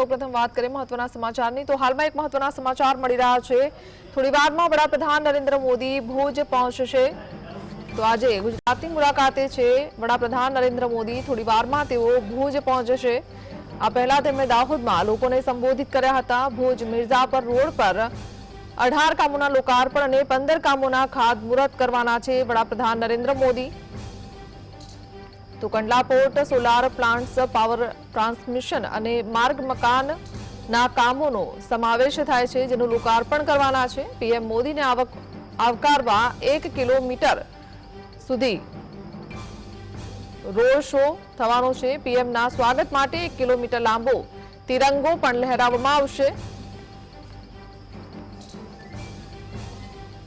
સૌપ્રથમ વાત કરીએ મહત્વના સમાચારની. તો હાલમાં એક મહત્વના સમાચાર મળી રહ્યા છે. થોડી વારમાં વડાપ્રધાન નરેન્દ્ર મોદી ભુજ પહોંચશે. તો આજે ગુજરાતની મુલાકાતે છે વડાપ્રધાન નરેન્દ્ર મોદી. થોડી વારમાં તેઓ ભુજ પહોંચશે. આ પહેલા તેમણે દાહોદમાં લોકોને સંબોધિત કર્યા હતા. ભુજ મિર્ઝાપર રોડ પર અઢાર કામોના લોકાર્પણ અને પંદર કામોના ખાતમુહૂર્ત કરવાના છે વડાપ્રધાન નરેન્દ્ર મોદી. તો Kandla port solar plants power transmission અને માર્ગ મકાનના કામોનો સમાવેશ થાય છે, જેનું લોકાર્પણ કરવાના છે. પીએમ મોદીને આવક આવકારવા એક કિલોમીટર સુધી રોડ શો થવાનો છે. પીએમના સ્વાગત માટે એક કિલોમીટર લાંબો તિરંગો પણ લહેરાવવામાં આવશે.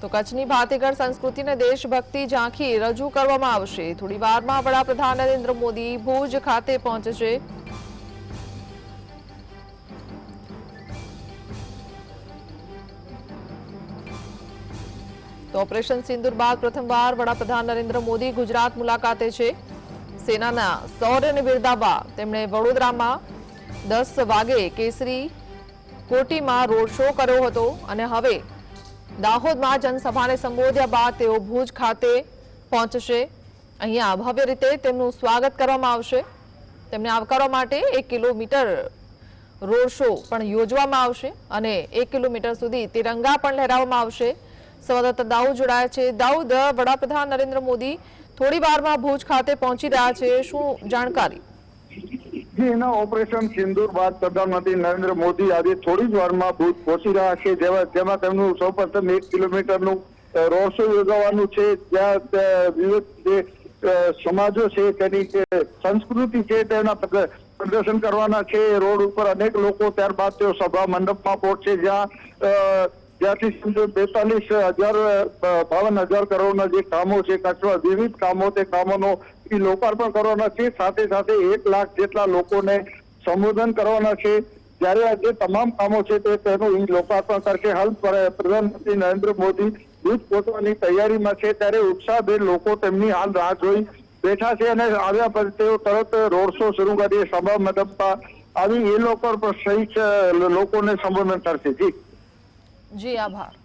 તો કચ્છની ભાતીગળ સંસ્કૃતિને દેશભક્તિ ઝાંખી રજૂ કરવામાં આવશે. થોડી વારમાં વડાપ્રધાન નરેન્દ્ર મોદી ભુજ ખાતે પહોંચશે. તો ઓપરેશન સિંદુર બાદ પ્રથમવાર વડાપ્રધાન નરેન્દ્ર મોદી ગુજરાત મુલાકાતે છે. સેનાના શૌર્યને બિરદાવવા તેમણે વડોદરામાં દસ વાગે કેસરી કોટીમાં રોડ શો કર્યો હતો અને હવે દાહોદમાં જનસભાને સંબોધ્યા બાદ તેઓ ભુજ ખાતે પહોંચશે. અહીંયા ભવ્ય રીતે તેમનું સ્વાગત કરવામાં આવશે. તેમને આવકારવા માટે એક કિલોમીટર રોડ શો પણ યોજવામાં આવશે અને એક કિલોમીટર સુધી તિરંગા પણ લહેરાવવામાં આવશે. સંવાદદાતા દાઉદ જોડાયા છે. દાઉદ વડાપ્રધાન નરેન્દ્ર મોદી થોડી વારમાં ભુજ ખાતે પહોંચી રહ્યા છે. શું જાણકારી? જી એના ઓપરેશન સિંદૂર બાદ પ્રધાનમંત્રી નરેન્દ્ર મોદી આજે થોડી જ વારમાં ભુજ પહોંચી રહ્યા છે. જેવા જેમાં તેમનું સૌપ્રથમ એક કિલોમીટરનું શો યોજવાનું છે. જ્યાં વિવિધ જે સમાજો છે, તેની સંસ્કૃતિ છે, તેના પ્રદ- પ્રદર્શન કરવાના છે. રોડ ઉપર અનેક લોકો ત્યારબાદ તેઓ સભા મંડપમાં પહોંચશે જ્યાં અ, જ્યાંથી સમજો બેતાલીસ હજાર બાવન હજાર કરોડના જે કામો છે કચ્છમાં વિવિધ કામો તે કામોનો એ લોકાર્પણ કરવાના છે. સાથે સાથે એક લાખ જેટલા લોકોને સંબોધન કરવાના છે. જ્યારે આ જે તમામ કામો છે તે તેનું ઈ લોકાર્પણ કરશે. હાલ પર- પ્રધાનમંત્રી નરેન્દ્ર મોદી દૂધ પહોંચવાની તૈયારીમાં છે. ત્યારે ઉત્સાહભેર લોકો તેમની હાલ રાહ જોઈ બેઠા છે અને આવ્યા પછી તેઓ તરત રોડ શો શરૂ કરીએ સભા મંડપમાં આવી એ લોકો પર સહિત લોકોને સંબોધન કરશે. જી. જી આભાર.